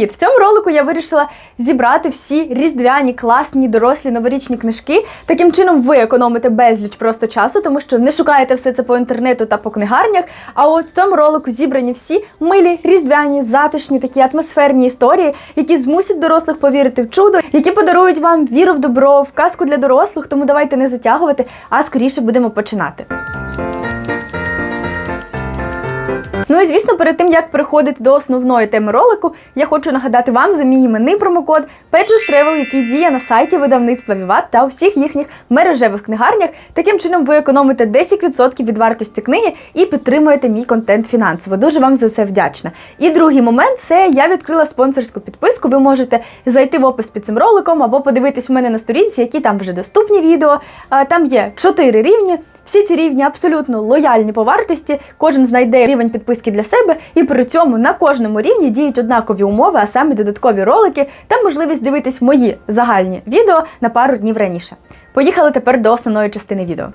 Привіт! В цьому ролику я вирішила зібрати всі різдвяні, класні, дорослі новорічні книжки. Таким чином ви економите безліч просто часу, тому що не шукаєте все це по інтернету та по книгарнях. А от в цьому ролику зібрані всі милі, різдвяні, затишні, такі атмосферні історії, які змусять дорослих повірити в чудо, які подарують вам віру в добро, в казку для дорослих. Тому давайте не затягувати, а скоріше будемо починати. Ну і звісно, перед тим як переходити до основної теми ролику, я хочу нагадати вам за мій іменний промокод Pages Travel, який діє на сайті видавництва Vivat та у всіх їхніх мережевих книгарнях. Таким чином ви економите 10% від вартості книги і підтримуєте мій контент фінансово. Дуже вам за це вдячна. І другий момент це я відкрила спонсорську підписку. Ви можете зайти в опис під цим роликом або подивитись в мене на сторінці, які там вже доступні відео. Там є 4 рівні. Всі ці рівні абсолютно лояльні по вартості. Кожен знайде рівень підписки для себе, і при цьому на кожному рівні діють однакові умови, а саме додаткові ролики та можливість дивитись мої загальні відео на пару днів раніше. Поїхали тепер до основної частини відео.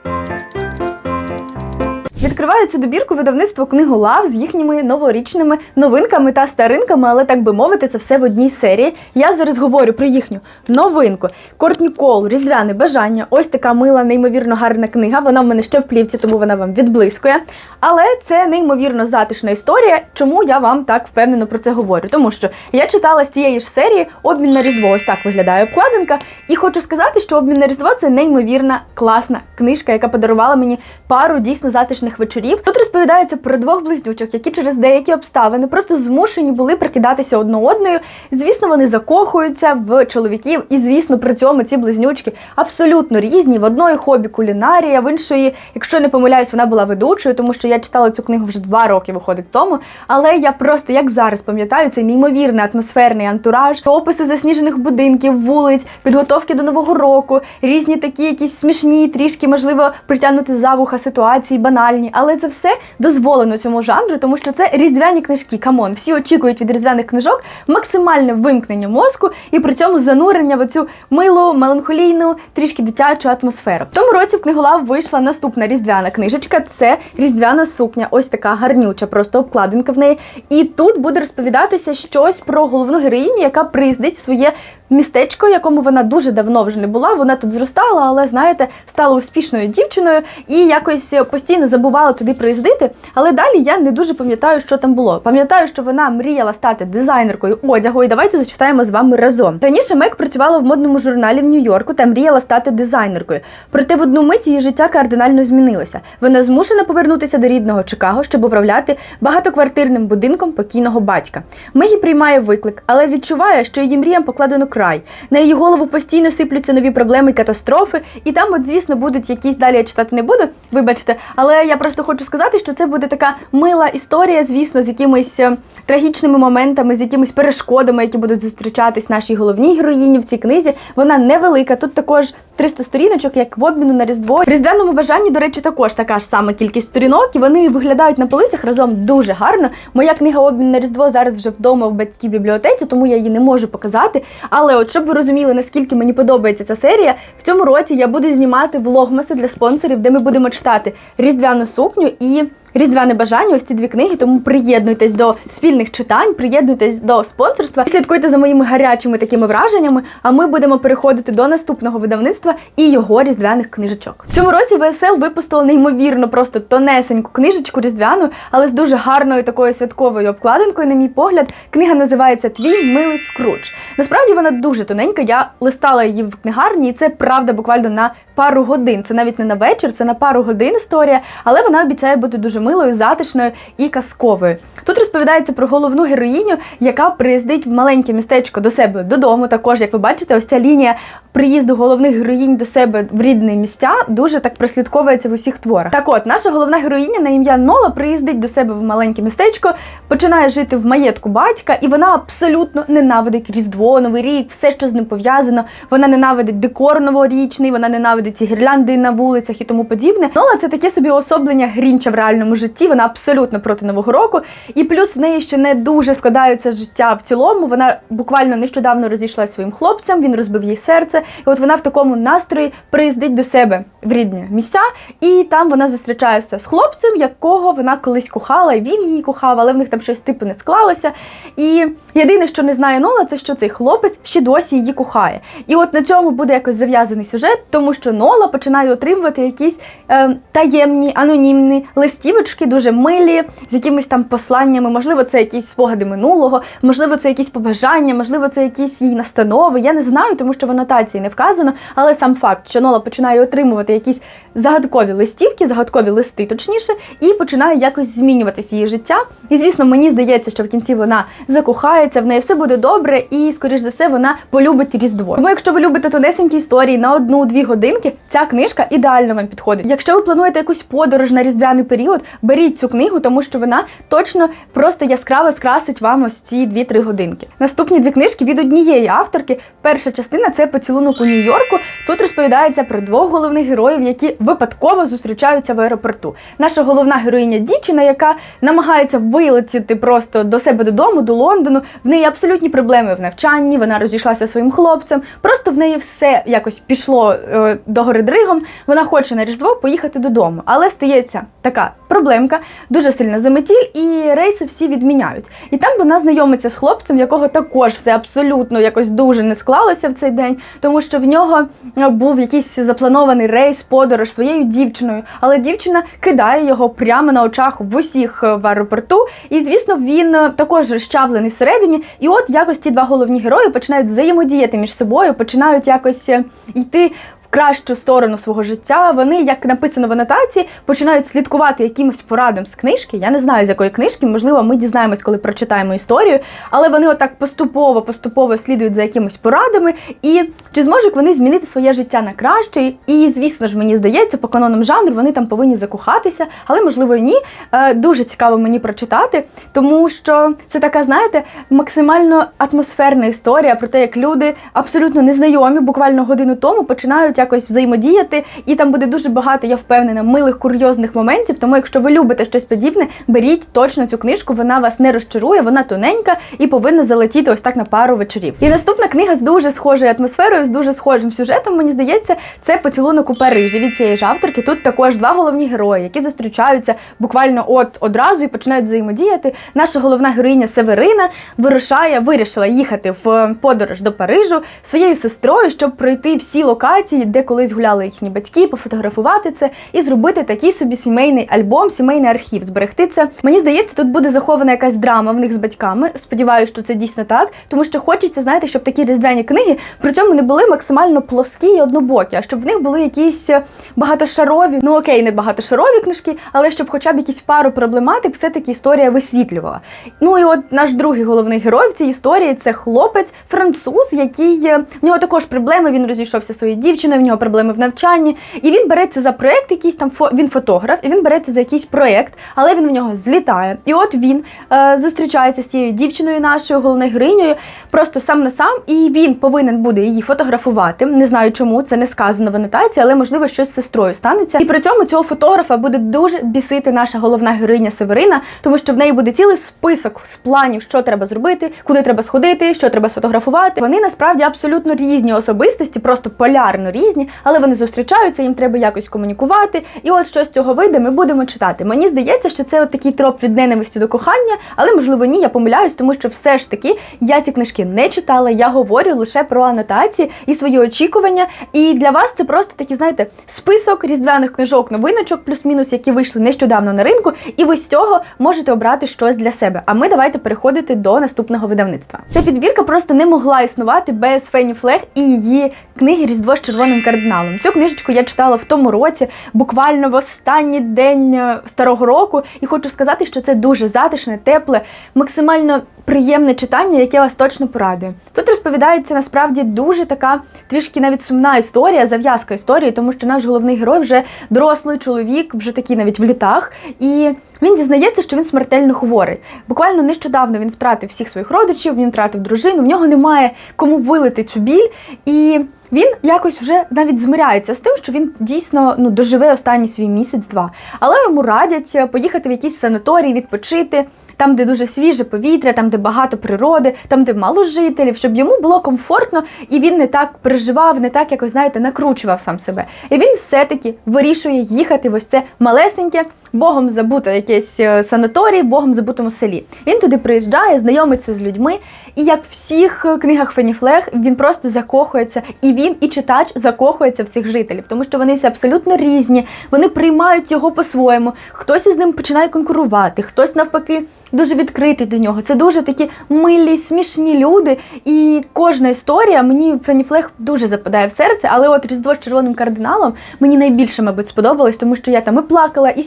Відкриваю цю добірку видавництво книгу Лав з їхніми новорічними новинками та старинками, але так би мовити, це все в одній серії. Я зараз говорю про їхню новинку. Кортні Кол, Різдвяне бажання. Ось така мила, неймовірно гарна книга. Вона в мене ще в плівці, тому вона вам відблискує. Але це неймовірно затишна історія. Чому я вам так впевнено про це говорю? Тому що я читала з цієї ж серії обмін на Різдво. Ось так виглядає обкладинка. І хочу сказати, що обмін на Різдво це неймовірна класна книжка, яка подарувала мені пару дійсно затишних вечорів. Тут розповідається про двох близнючок, які через деякі обставини просто змушені були прикидатися одною. Звісно, вони закохуються в чоловіків, і звісно, при цьому ці близнючки абсолютно різні. В одної хобі кулінарія, в іншої, якщо не помиляюсь, вона була ведучою, тому що я читала цю книгу вже два роки виходить тому. Але я просто як зараз пам'ятаю цей неймовірний атмосферний антураж, описи засніжених будинків, вулиць, підготовки до нового року, різні такі якісь смішні, трішки можливо притягнути за вуха ситуації, банальні. Але це все дозволено цьому жанру, тому що це різдвяні книжки. Камон, всі очікують від різдвяних книжок максимальне вимкнення мозку і при цьому занурення в оцю милу, меланхолійну, трішки дитячу атмосферу. В тому році в книголав вийшла наступна різдвяна книжечка. Це різдвяна сукня, ось така гарнюча, просто обкладинка в неї. І тут буде розповідатися щось про головну героїню, яка приїздить своє містечко, якому вона дуже давно вже не була. Вона тут зростала, але знаєте, стала успішною дівчиною і якось постійно забувала туди приїздити. Але далі я не дуже пам'ятаю, що там було. Пам'ятаю, що вона мріяла стати дизайнеркою одягу, і давайте зачитаємо з вами разом. Раніше Мек працювала в модному журналі в Нью-Йорку та мріяла стати дизайнеркою. Проте в одну мить її життя кардинально змінилося. Вона змушена повернутися до рідного Чикаго, щоб управляти багатоквартирним будинком покійного батька. Мегі приймає виклик, але відчуває, що її мріям покладено край. На її голову постійно сиплються нові проблеми і катастрофи, і там, от, звісно, будуть якісь далі я читати не буду, вибачте, але я просто хочу сказати, що це буде така мила історія, звісно, з якимись е, трагічними моментами, з якимись перешкодами, які будуть зустрічатись нашій головній героїні в цій книзі. Вона невелика. Тут також 300 сторіночок, як в обміну на різдво. В різдвяному бажанні, до речі, також така ж сама кількість сторінок, і вони виглядають на полицях разом дуже гарно. Моя книга Обмін на Різдво зараз вже вдома в батькій бібліотеці, тому я її не можу показати. Але от щоб ви розуміли, наскільки мені подобається ця серія, в цьому році я буду знімати влогмаси для спонсорів, де ми будемо читати різдвяну сукню і. Різдвяне бажання, ось ці дві книги, тому приєднуйтесь до спільних читань, приєднуйтесь до спонсорства, слідкуйте за моїми гарячими такими враженнями. А ми будемо переходити до наступного видавництва і його різдвяних книжечок. В цьому році ВСЛ випустили неймовірно просто тонесеньку книжечку різдвяну, але з дуже гарною такою святковою обкладинкою, на мій погляд. Книга називається Твій милий скруч. Насправді вона дуже тоненька. Я листала її в книгарні, і це правда буквально на пару годин. Це навіть не на вечір, це на пару годин історія, але вона обіцяє бути дуже милою, затишною і казковою. Тут розповідається про головну героїню, яка приїздить в маленьке містечко до себе додому. Також, як ви бачите, ось ця лінія приїзду головних героїнь до себе в рідні місця дуже так прослідковується в усіх творах. Так от, наша головна героїня на ім'я Нола приїздить до себе в маленьке містечко, починає жити в маєтку батька, і вона абсолютно ненавидить Різдво, Новий рік, все, що з ним пов'язано. Вона ненавидить декор новорічний, вона ненавидить ці гірлянди на вулицях і тому подібне. Нола це таке собі особлення грінча в реальному житті. Вона абсолютно проти нового року. І плюс в неї ще не дуже складається життя в цілому. Вона буквально нещодавно розійшлася зі своїм хлопцем. Він розбив їй серце. І от вона в такому настрої приїздить до себе в рідні місця, і там вона зустрічається з хлопцем, якого вона колись кохала, і він її кохав, але в них там щось типу не склалося. І єдине, що не знає Нола, це що цей хлопець ще досі її кохає. І от на цьому буде якось зав'язаний сюжет, тому що Нола починає отримувати якісь е, таємні, анонімні листівочки, дуже милі, з якимись там посланнями. Можливо, це якісь спогади минулого, можливо, це якісь побажання, можливо, це якісь її настанови. Я не знаю, тому що в анотації не вказано, але сам факт, що Нола починає отримувати якісь загадкові листівки, загадкові листи, точніше, і починає якось змінюватись її життя. І звісно, мені здається, що в кінці вона закохається, в неї все буде добре, і, скоріш за все, вона полюбить різдво. Тому, якщо ви любите тонесенькі історії на одну-дві годинки, ця книжка ідеально вам підходить. Якщо ви плануєте якусь подорож на різдвяний період, беріть цю книгу, тому що вона точно просто яскраво скрасить вам ось ці 2-3 годинки. Наступні дві книжки від однієї авторки. Перша частина це поцілунок у Нью-Йорку. Тут розповідається про двох головних героїв, які випадково зустрічаються в аеропорту. Наша головна героїня дівчина, яка намагається вилетіти просто до себе додому, до Лондону. В неї абсолютні проблеми в навчанні. Вона розійшлася своїм хлопцем. Просто в неї все якось пішло е, до гори дригом. Вона хоче на різдво поїхати додому, але стається така проблемка, дуже сильна заметіль, і рейси всі відміняють. І там вона знайомиться з хлопцем, якого також все абсолютно якось дуже не склалося в цей день, тому що в нього е, був якийсь запланований рейс, подорож своєю дівчиною, але дівчина кидає його прямо на очах в усіх е, в аеропорту. І звісно, він е, також розчавлений всередині. І от якось ті два головні герої починають взаємодіяти між собою, починають якось йти. Кращу сторону свого життя вони, як написано в анотації, починають слідкувати якимось порадам з книжки. Я не знаю з якої книжки, можливо, ми дізнаємось, коли прочитаємо історію. Але вони отак поступово, поступово слідують за якимись порадами. І чи зможуть вони змінити своє життя на краще? І звісно ж, мені здається, по канонам жанру вони там повинні закохатися, але можливо і ні. Е, Дуже цікаво мені прочитати, тому що це така, знаєте, максимально атмосферна історія про те, як люди абсолютно незнайомі, буквально годину тому починають якось взаємодіяти, і там буде дуже багато, я впевнена, милих курйозних моментів. Тому, якщо ви любите щось подібне, беріть точно цю книжку, вона вас не розчарує, вона тоненька і повинна залетіти ось так на пару вечорів. І наступна книга з дуже схожою атмосферою, з дуже схожим сюжетом. Мені здається, це поцілунок у Парижі від цієї ж авторки. Тут також два головні герої, які зустрічаються буквально от одразу і починають взаємодіяти. Наша головна героїня Северина вирушає, вирішила їхати в подорож до Парижу своєю сестрою, щоб пройти всі локації, де колись гуляли їхні батьки, пофотографувати це і зробити такий собі сімейний альбом, сімейний архів, зберегти це. Мені здається, тут буде захована якась драма в них з батьками. Сподіваюся, що це дійсно так, тому що хочеться, знаєте, щоб такі різдвяні книги при цьому не були максимально плоскі і однобокі, а щоб в них були якісь е, багатошарові, ну окей, не багатошарові книжки, але щоб хоча б якісь пару проблематик все-таки історія висвітлювала. Ну і от наш другий головний герой в цій історії це хлопець, француз, який е, в нього також проблеми. Він розійшовся зі своєю дівчиною, в нього проблеми в навчанні, і він береться за проект, якийсь там фо- він фотограф, і він береться за якийсь проект, але він в нього злітає. І от він е, зустрічається з цією дівчиною, нашою головною героїнею, просто сам на сам, і він повинен буде її фотографувати. Не знаю чому, це не сказано в анотації, але можливо щось з сестрою станеться. І при цьому цього фотографа буде дуже бісити наша головна героїня Северина, тому що в неї буде цілий список з планів, що треба зробити, куди треба сходити, що треба сфотографувати. Вони насправді абсолютно різні особистості, просто полярно різні, але вони зустрічаються, їм треба якось комунікувати. І от що з цього вийде, ми будемо читати. Мені здається, що це от такий троп від ненависті до кохання, але можливо ні, я помиляюсь, тому що все ж таки я ці книжки не читала. Я говорю лише про анотації і свої очікування. І для вас це просто такий, знаєте, список різдвяних книжок, новиночок, плюс-мінус, які вийшли нещодавно на ринку, і ви з цього можете обрати щось для себе. А ми давайте переходити до наступного видавництва. Ця підбірка просто не могла існувати без Фені Флег і її книги Різдво з червоним кардиналом. Цю книжечку я читала в тому році, буквально в останній день е, старого року, і хочу сказати, що це дуже затишне, тепле, максимально приємне читання, яке вас точно порадує. Тут розповідається насправді дуже така трішки навіть сумна історія, зав'язка історії, тому що наш головний герой вже дорослий чоловік, вже такий навіть в літах, і він дізнається, що він смертельно хворий. Буквально нещодавно він втратив всіх своїх родичів, він втратив дружину, в нього немає кому вилити цю біль. І Він якось вже навіть змиряється з тим, що він дійсно ну доживе останній свій місяць-два. Але йому радять е, поїхати в якийсь санаторій, відпочити. Там, де дуже свіже повітря, там, де багато природи, там, де мало жителів, щоб йому було комфортно і він не так переживав, не так якось, знаєте, накручував сам себе. І він все-таки вирішує їхати в ось це малесеньке, богом забуте якесь е, санаторій, богом забутому селі. Він туди приїжджає, знайомиться з людьми, і як в всіх е, книгах Феніфлег, він просто закохується, і він, і читач закохується в цих жителів, тому що вони всі абсолютно різні, вони приймають його по-своєму. Хтось із ним починає конкурувати, хтось навпаки. Дуже відкритий до нього. Це дуже такі милі, смішні люди. І кожна історія мені Феніфлег дуже западає в серце. Але от Різдво з червоним кардиналом мені найбільше, мабуть, сподобалось, тому що я там і плакала, і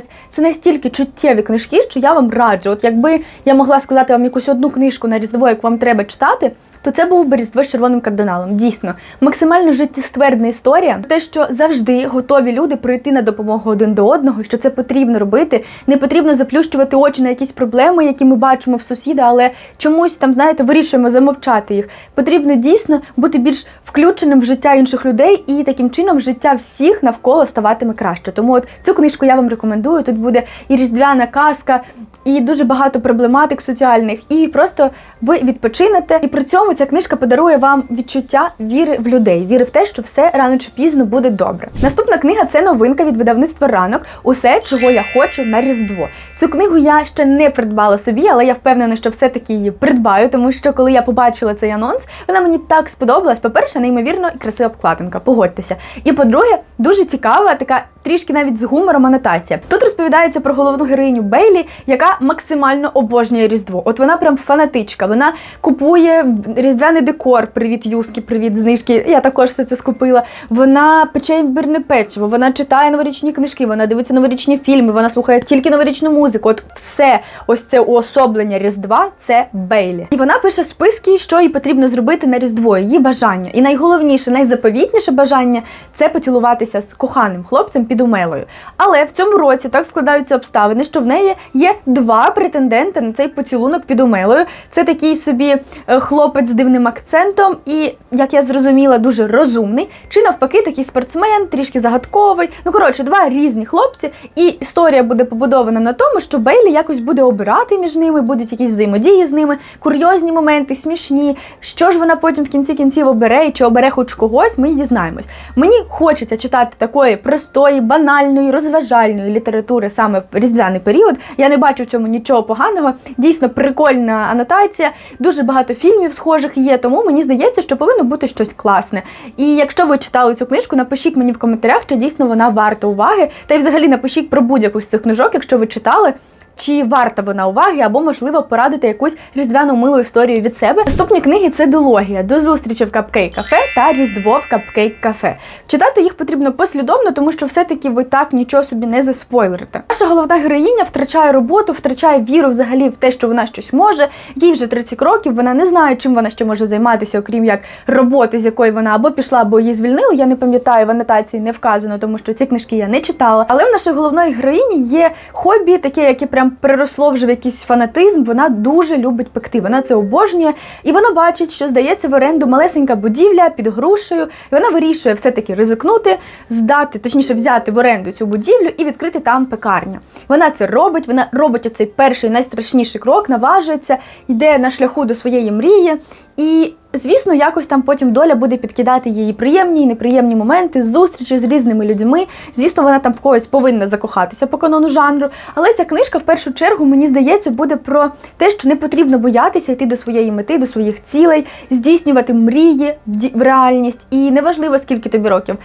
сміялась. Це настільки чуттєві книжки, що я вам раджу. От якби я могла сказати вам якусь одну книжку на Різдво, яку вам треба читати. То це був би Різдво з червоним кардиналом. Дійсно, максимально життєствердна історія. Те, що завжди готові люди прийти на допомогу один до одного, що це потрібно робити. Не потрібно заплющувати очі на якісь проблеми, які ми бачимо в сусіда, але чомусь там, знаєте, вирішуємо замовчати їх. Потрібно дійсно бути більш включеним в життя інших людей, і таким чином життя всіх навколо ставатиме краще. Тому от цю книжку я вам рекомендую. Тут буде і різдвяна казка, і дуже багато проблематик соціальних, і просто ви відпочинете. І при цьому ця книжка подарує вам відчуття віри в людей, віри в те, що все рано чи пізно буде добре. Наступна книга це новинка від видавництва ранок. Усе, чого я хочу на Різдво. Цю книгу я ще не придбала собі, але я впевнена, що все-таки її придбаю, тому що коли я побачила цей анонс, вона мені так сподобалась. По-перше, неймовірно красива обкладинка, погодьтеся. І по-друге, дуже цікава, така трішки навіть з гумором анотація. Тут розповідається про головну героїню Бейлі, яка максимально обожнює Різдво. От вона прям фанатичка. Вона купує різдвяний декор. Привіт, Юскі, привіт, знижки. Я також все це скупила. Вона пече імбирне печиво, вона читає новорічні книжки, вона дивиться новорічні фільми, вона слухає тільки новорічну музику. От все, ось це уособлення Різдва це Бейлі. І вона пише списки, що їй потрібно зробити на Різдво, її бажання. І найголовніше, найзаповітніше бажання це поцілуватися з коханим хлопцем під умелою. Але в цьому році так складаються обставини, що в неї є два претенденти на цей поцілунок під умелою. Це такий собі е, хлопець з дивним акцентом, і, як я зрозуміла, дуже розумний. Чи навпаки, такий спортсмен, трішки загадковий. Ну коротше, два різні хлопці, і історія буде побудована на тому, що Бейлі якось буде обирати між ними, будуть якісь взаємодії з ними, курйозні моменти, смішні. Що ж вона потім в кінці кінців обере, чи обере хоч когось, ми дізнаємось. Мені хочеться читати такої простої, банальної, розважальної літератури саме в різдвяний період. Я не бачу в цьому нічого поганого. Дійсно прикольна анотація. Дуже багато фільмів схожих є, тому мені здається, що повинно бути щось класне. І якщо ви читали цю книжку, напишіть мені в коментарях, чи дійсно вона варта уваги. Та й взагалі напишіть про будь-яку з цих книжок, якщо ви читали. Чи варта вона уваги, або, можливо, порадити якусь різдвяну милу історію від себе. Наступні книги це дилогія до зустрічі в Капкейк кафе та Різдво в Капкейк кафе. Читати їх потрібно послідовно, тому що все-таки ви так нічого собі не заспойлерите. Наша головна героїня втрачає роботу, втрачає віру взагалі в те, що вона щось може. Їй вже 30 років, вона не знає, чим вона ще може займатися, окрім як роботи, з якої вона або пішла, або її звільнили. Я не пам'ятаю, в анотації не вказано, тому що ці книжки я не читала. Але в нашої головної героїні є хобі, таке, яке прям переросло вже в якийсь фанатизм. Вона дуже любить пекти. Вона це обожнює, і вона бачить, що здається в оренду малесенька будівля під грушею. І вона вирішує все-таки ризикнути, здати, точніше, взяти в оренду цю будівлю і відкрити там пекарню. Вона це робить. Вона робить оцей перший найстрашніший крок, наважується, йде на шляху до своєї мрії. І, звісно, якось там потім доля буде підкидати її приємні і неприємні моменти, зустрічі з різними людьми. Звісно, вона там в когось повинна закохатися по канону жанру. Але ця книжка, в першу чергу, мені здається, буде про те, що не потрібно боятися йти до своєї мети, до своїх цілей, здійснювати мрії в реальність. І неважливо, скільки тобі років.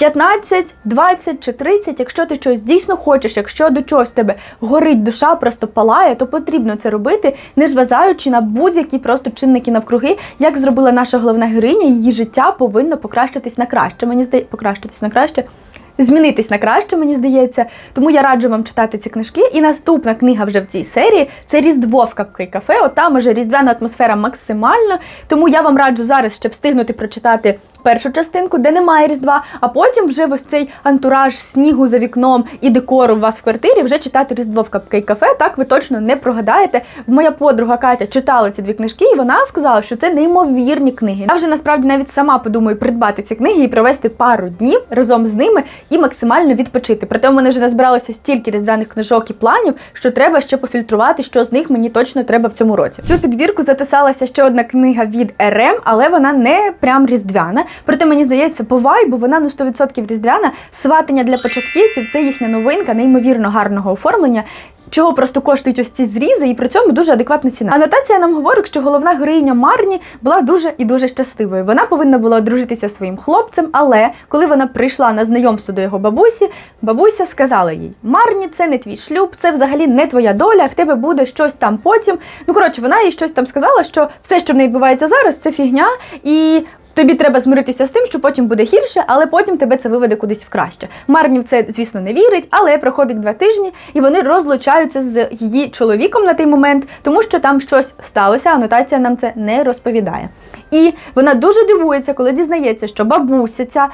15, 20 чи 30, якщо ти щось дійсно хочеш, якщо до чогось тебе горить душа, просто палає, то потрібно це робити, не зважаючи на будь-які просто чинники навкруги, як зробила наша головна героїня, її життя повинно покращитись на краще. Мені здається, покращитись на краще. Змінитись на краще, мені здається. Тому я раджу вам читати ці книжки. І наступна книга вже в цій серії це Різдво в капки кафе. От там уже різдвяна атмосфера максимальна. Тому я вам раджу зараз ще встигнути прочитати першу частинку, де немає різдва, а потім вже ось цей антураж снігу за вікном і декору у вас в квартирі вже читати Різдво в капки кафе. Так ви точно не прогадаєте. Моя подруга Катя читала ці дві книжки, і вона сказала, що це неймовірні книги. Я вже насправді навіть сама подумаю придбати ці книги і провести пару днів разом з ними і максимально відпочити. Проте у мене вже назбиралося стільки різдвяних книжок і планів, що треба ще пофільтрувати, що з них мені точно треба в цьому році. Цю підбірку затисалася ще одна книга від РМ, але вона не прям різдвяна. Проте мені здається, по вайбу вона ну 100% різдвяна. Сватання для початківців це їхня новинка, неймовірно гарного оформлення. Чого просто коштують ось ці зрізи, і при цьому дуже адекватна ціна. Анотація нам говорить, що головна героїня Марні була дуже і дуже щасливою. Вона повинна була одружитися своїм хлопцем, але коли вона прийшла на знайомство до його бабусі, бабуся сказала їй: Марні, це не твій шлюб, це взагалі не твоя доля, в тебе буде щось там потім. Ну коротше, вона їй щось там сказала, що все, що в неї відбувається зараз, це фігня, і Тобі треба змиритися з тим, що потім буде гірше, але потім тебе це виведе кудись в краще. Марні в це, звісно, не вірить, але проходить два тижні, і вони розлучаються з її чоловіком на той момент, тому що там щось сталося. Анотація нам це не розповідає. І вона дуже дивується, коли дізнається, що бабуся ця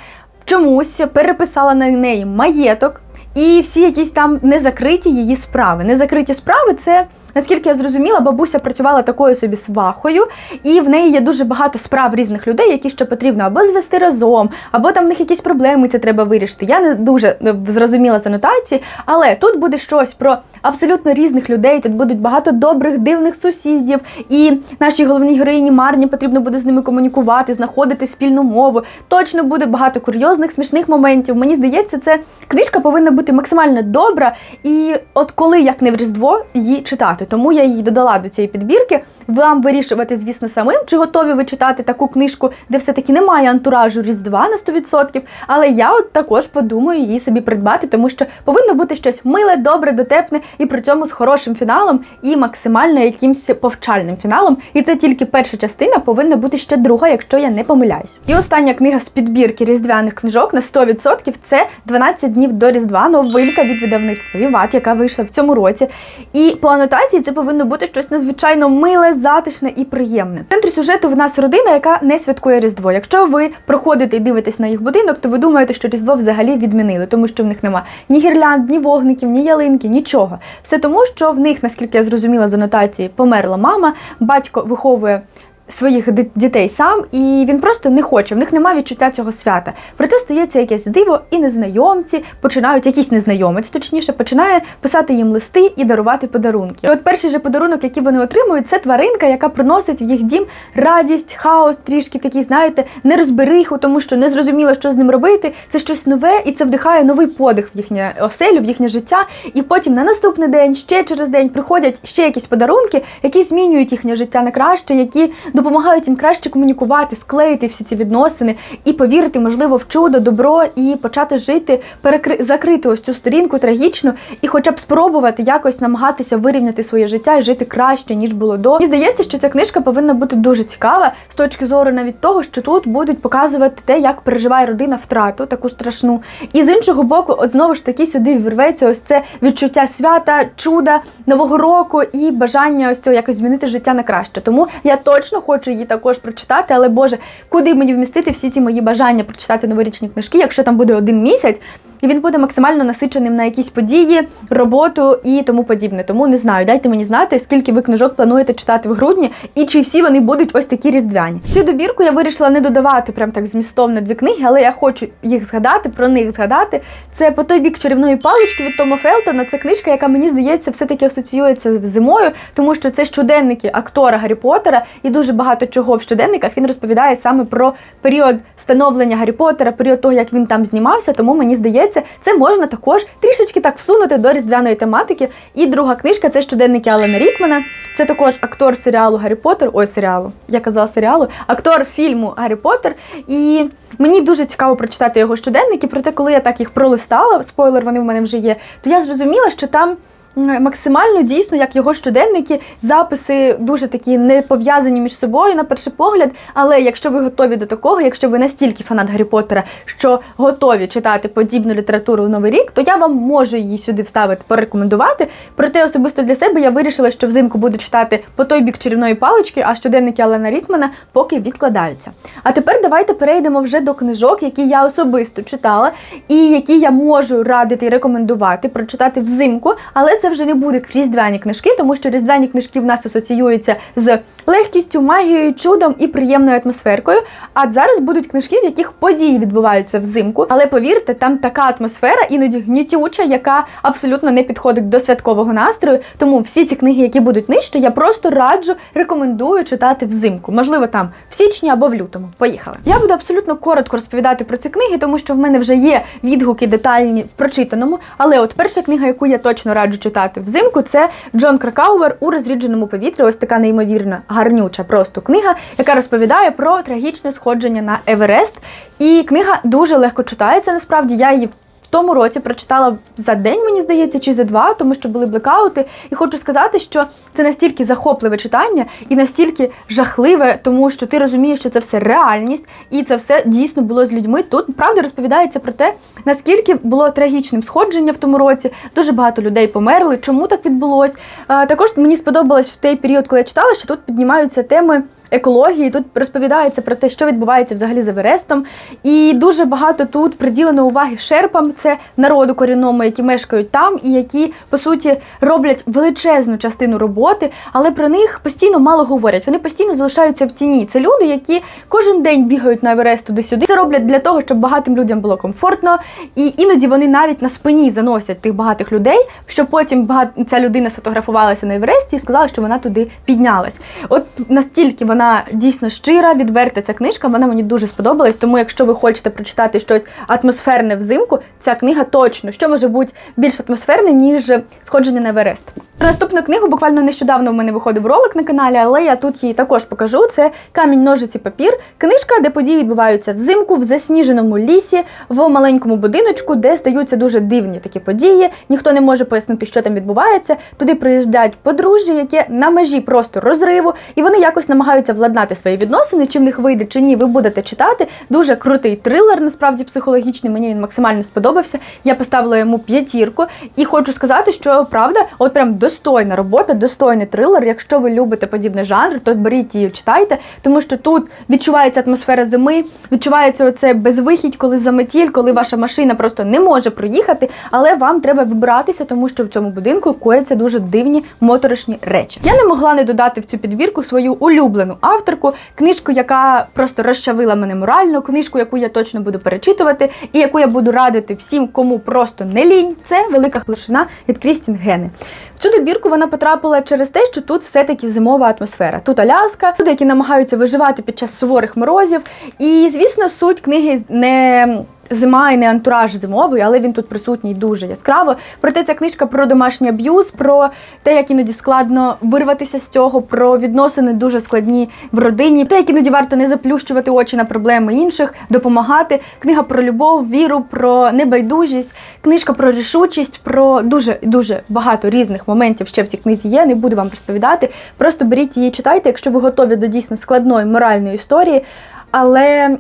чомусь переписала на неї маєток. І всі якісь там незакриті її справи. Незакриті справи це, наскільки я зрозуміла, бабуся працювала такою собі свахою, і в неї є дуже багато справ різних людей, які ще потрібно або звести разом, або там в них якісь проблеми, це треба вирішити. Я не дуже е, зрозуміла з анотації, але тут буде щось про абсолютно різних людей. Тут будуть багато добрих, дивних сусідів, і нашій головній героїні Марні потрібно буде з ними комунікувати, знаходити спільну мову. Точно буде багато курйозних, смішних моментів. Мені здається, це книжка повинна бути максимально добра. І от коли як не в Різдво її читати, тому я її додала до цієї підбірки. Вам вирішувати, звісно, самим, чи готові ви читати таку книжку, де все-таки немає антуражу Різдва на 100%. Але я от також подумаю її собі придбати, тому що повинно бути щось миле, добре, дотепне і при цьому з хорошим фіналом і максимально якимсь повчальним фіналом. І це тільки перша частина, повинна бути ще друга, якщо я не помиляюсь. І остання книга з підбірки різдвяних книжок на 100% це 12 днів до Різдва, новинка від видавництва Віват, яка вийшла в цьому році. І по анотації це повинно бути щось надзвичайно миле, затишне і приємне. В центрі сюжету в нас родина, яка не святкує Різдво. Якщо ви проходите і дивитесь на їх будинок, то ви думаєте, що Різдво взагалі відмінили, тому що в них нема ні гірлянд, ні вогників, ні ялинки, нічого. Все тому, що в них, наскільки я зрозуміла з анотації, померла мама, батько виховує. Своїх дітей сам, і він просто не хоче. В них немає відчуття цього свята. Проте стається якесь диво, і незнайомці починають, якийсь незнайомець, точніше, починає писати їм листи і дарувати подарунки. І от перший же подарунок, який вони отримують, це тваринка, яка приносить в їх дім радість, хаос, трішки такий, знаєте, нерозбериху, тому що не зрозуміло, що з ним робити. Це щось нове, і це вдихає новий подих в їхнє оселю, в їхнє життя. І потім на наступний день, ще через день приходять ще якісь подарунки, які змінюють їхнє життя на краще, які допомагають їм краще комунікувати, склеїти всі ці відносини і повірити, можливо, в чудо, добро і почати жити, перекри... закрити ось цю сторінку трагічну, і хоча б спробувати якось намагатися вирівняти своє життя і жити краще, ніж було до. Мені здається, що ця книжка повинна бути дуже цікава з точки зору навіть того, що тут будуть показувати те, як переживає родина втрату, таку страшну. І з іншого боку, от знову ж таки сюди вірветься ось це відчуття свята, чуда, нового року і бажання ось цього якось змінити життя на краще. Тому я точно хочу її також прочитати, але Боже, куди мені вмістити всі ці мої бажання прочитати новорічні книжки, якщо там буде один місяць. І він буде максимально насиченим на якісь події, роботу і тому подібне. Тому не знаю, дайте мені знати, скільки ви книжок плануєте читати в грудні, і чи всі вони будуть ось такі різдвяні. Цю добірку я вирішила не додавати прям так змістовно дві книги, але я хочу їх згадати, про них згадати. Це по той бік чарівної палички від Тома Фелтона. Це книжка, яка мені здається, все-таки асоціюється з зимою, тому що це щоденники актора Гаррі Поттера, і дуже багато чого в щоденниках він розповідає саме про період становлення Гаррі Поттера, період того, як він там знімався. Тому мені здається, це можна також трішечки так всунути до різдвяної тематики. І друга книжка це щоденники Алана Рікмана. Це також актор серіалу Гаррі Поттер, ой, серіалу, я казала серіалу, актор фільму Гаррі Поттер. І мені дуже цікаво прочитати його щоденники. Проте, коли я так їх пролистала, спойлер, вони в мене вже є, то я зрозуміла, що там. Максимально дійсно, як його щоденники, записи дуже такі не пов'язані між собою на перший погляд. Але якщо ви готові до такого, якщо ви настільки фанат Гаррі Поттера, що готові читати подібну літературу у новий рік, то я вам можу її сюди вставити, порекомендувати. Проте особисто для себе я вирішила, що взимку буду читати по той бік чарівної палички, а щоденники Алана Рітмана поки відкладаються. А тепер давайте перейдемо вже до книжок, які я особисто читала, і які я можу радити і рекомендувати прочитати взимку. Але це вже не будуть різдвяні книжки, тому що різдвяні книжки в нас асоціюються з легкістю, магією, чудом і приємною атмосферкою. А зараз будуть книжки, в яких події відбуваються взимку. Але повірте, там така атмосфера, іноді гнітюча, яка абсолютно не підходить до святкового настрою. Тому всі ці книги, які будуть нижче, я просто раджу, рекомендую читати взимку. Можливо, там в січні або в лютому. Поїхали. Я буду абсолютно коротко розповідати про ці книги, тому що в мене вже є відгуки детальні в прочитаному. Але от перша книга, яку я точно раджу читати взимку, це Джон Кракауер у розрідженому повітрі. Ось така неймовірна, гарнюча просто книга, яка розповідає про трагічне сходження на Еверест. І книга дуже легко читається. Насправді я її. Тому році прочитала за день, мені здається, чи за два, тому що були блекаути. І хочу сказати, що це настільки захопливе читання і настільки жахливе, тому що ти розумієш, що це все реальність, і це все дійсно було з людьми. Тут правда розповідається про те, наскільки було трагічним сходження в тому році. Дуже багато людей померли. Чому так відбулось? Також мені сподобалось в той період, коли я читала, що тут піднімаються теми екології. Тут розповідається про те, що відбувається взагалі з Еверестом. І дуже багато тут приділено уваги шерпам. Це народу корінному, які мешкають там, і які по суті роблять величезну частину роботи, але про них постійно мало говорять. Вони постійно залишаються в тіні. Це люди, які кожен день бігають на Еверест туди-сюди. Це роблять для того, щоб багатим людям було комфортно, і іноді вони навіть на спині заносять тих багатих людей, щоб потім ця людина сфотографувалася на Евересті і сказала, що вона туди піднялась. От настільки вона дійсно щира, відверта ця книжка. Вона мені дуже сподобалась. Тому, якщо ви хочете прочитати щось атмосферне взимку, ця книга точно що може бути більш атмосферне, ніж сходження на Еверест. Наступну книгу буквально нещодавно в мене виходив ролик на каналі, але я тут її також покажу. Це камінь, ножиці, папір. Книжка, де події відбуваються взимку, в засніженому лісі, в маленькому будиночку, де стаються дуже дивні такі події. Ніхто не може пояснити, що там відбувається. Туди приїжджають подружжя, яке на межі просто розриву, і вони якось намагаються владнати свої відносини. Чи в них вийде, чи ні, ви будете читати. Дуже крутий трилер, насправді психологічний. Мені він максимально сподобався. Я поставила йому п'ятірку, і хочу сказати, що правда, от прям достойна робота, достойний трилер. Якщо ви любите подібний жанр, то беріть її, читайте, тому що тут відчувається атмосфера зими, відчувається оце безвихідь, коли заметіль, коли ваша машина просто не може проїхати, але вам треба вибиратися, тому що в цьому будинку кояться дуже дивні моторошні речі. Я не могла не додати в цю підбірку свою улюблену авторку, книжку, яка просто розчавила мене морально, книжку, яку я точно буду перечитувати, і яку я буду радити всім, кому просто не лінь. Це велика глушина від Крістін Гени. В цю добірку вона потрапила через те, що тут все-таки зимова атмосфера. Тут Аляска, люди, які намагаються виживати під час суворих морозів. І, звісно, суть книги не. Зима і не антураж зимовий, але він тут присутній дуже яскраво. Проте ця книжка про домашній аб'юз, про те, як іноді складно вирватися з цього, про відносини дуже складні в родині, те, як іноді варто не заплющувати очі на проблеми інших, допомагати. Книга про любов, віру, про небайдужість, книжка про рішучість, про дуже дуже багато різних моментів ще в цій книзі є. Не буду вам розповідати. Просто беріть її, читайте, якщо ви готові до дійсно складної моральної історії. Але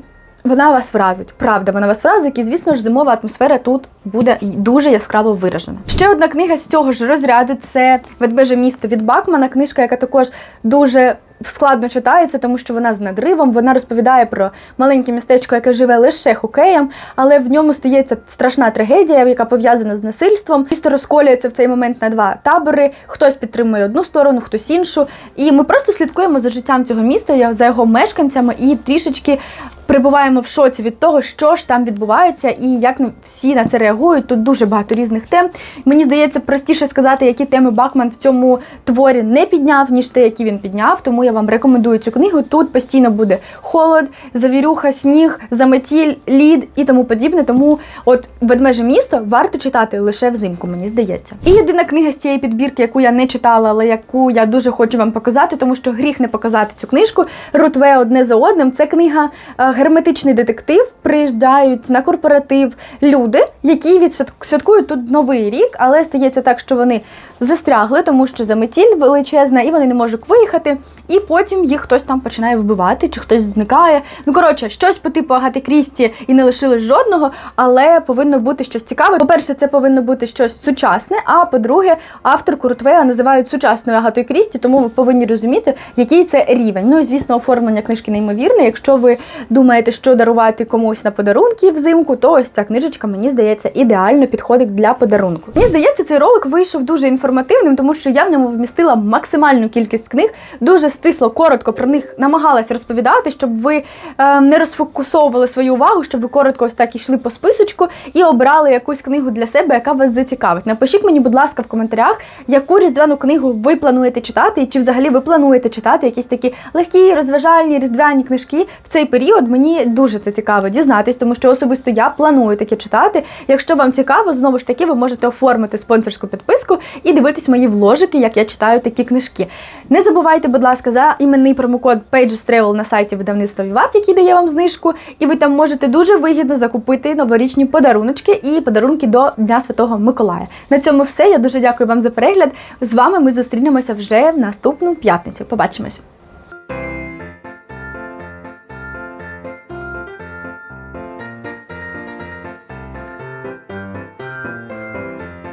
вона вас вразить, правда, вона вас вразить, і звісно ж, зимова атмосфера тут буде дуже яскраво виражена. Ще одна книга з цього ж розряду це Ведмеже місто від Бакмана. Книжка, яка також дуже складно читається, тому що вона з надривом. Вона розповідає про маленьке містечко, яке живе лише хокеєм, але в ньому стається страшна трагедія, яка пов'язана з насильством. Місто розколюється в цей момент на два табори. Хтось підтримує одну сторону, хтось іншу. І ми просто слідкуємо за життям цього міста, за його мешканцями, і трішечки прибуваємо в шоці від того, що ж там відбувається, і як всі на це реагують. Тут дуже багато різних тем. Мені здається, простіше сказати, які теми Бакман в цьому творі не підняв, ніж те, які він підняв. Тому я вам рекомендую цю книгу. Тут постійно буде холод, завірюха, сніг, заметіль, лід і тому подібне. Тому, от ведмеже місто варто читати лише взимку, мені здається. І єдина книга з цієї підбірки, яку я не читала, але яку я дуже хочу вам показати, тому що гріх не показати цю книжку. Рутве одне за одним. Це книга герметичний детектив приїжджають на корпоратив люди, які відсвят- святкують тут новий рік, але стається так, що вони застрягли, тому що заметіль величезна, і вони не можуть виїхати. І потім їх хтось там починає вбивати, чи хтось зникає. Ну коротше, щось по типу Агати Крісті і не лишилось жодного, але повинно бути щось цікаве. По-перше, це повинно бути щось сучасне. А по-друге, авторку Рутвея називають сучасною Агатою Крісті, тому ви повинні розуміти, який це рівень. Ну і звісно, оформлення книжки неймовірне. Якщо ви думаєте, що дарувати комусь на подарунки взимку, то ось ця книжечка, мені здається, ідеально підходить для подарунку. Мені здається, цей ролик вийшов дуже інформативним, тому що я в ньому вмістила максимальну кількість книг, дуже стисло, коротко про них намагалась розповідати, щоб ви е, не розфокусовували свою увагу, щоб ви коротко ось так ішли по списочку і обрали якусь книгу для себе, яка вас зацікавить. Напишіть мені, будь ласка, в коментарях, яку різдвяну книгу ви плануєте читати, і чи взагалі ви плануєте читати якісь такі легкі, розважальні різдвяні книжки в цей період. Мені дуже це цікаво дізнатись, тому що особисто я планую таке читати. Якщо вам цікаво, знову ж таки, ви можете оформити спонсорську підписку і дивитись мої вложики, як я читаю такі книжки. Не забувайте, будь ласка, за іменний промокод Pages Travel на сайті видавництва Vivat, який дає вам знижку, і ви там можете дуже вигідно закупити новорічні подаруночки і подарунки до Дня Святого Миколая. На цьому все. Я дуже дякую вам за перегляд. З вами ми зустрінемося вже в наступну п'ятницю. Побачимось.